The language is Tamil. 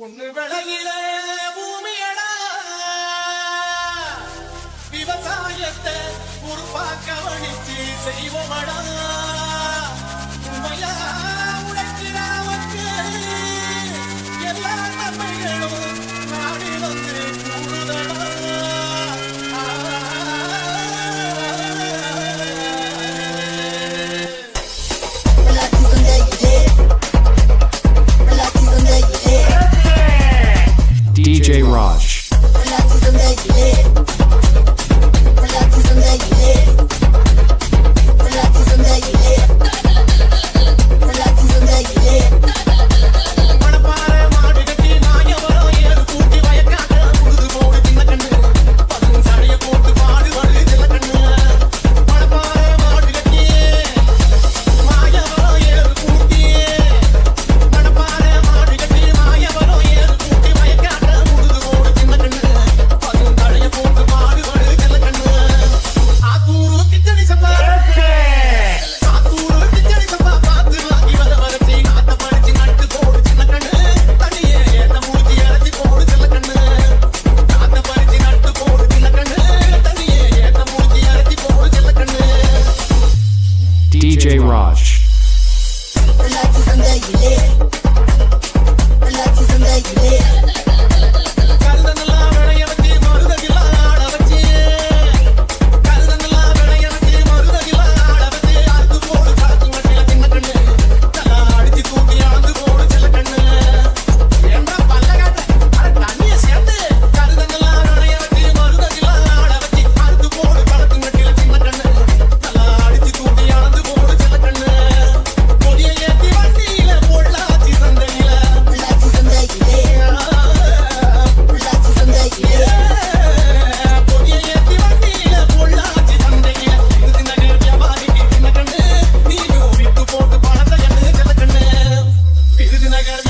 பொண்ணு விளையிலே பூமியடா. விவசாயத்தை பொறுப்பா வழித்து செய்வோமடா. உண்மையா உழைக்கிறாவுக்கு எல்லா நன்மைகளும் DJ Raj. Mirage. Relax, I got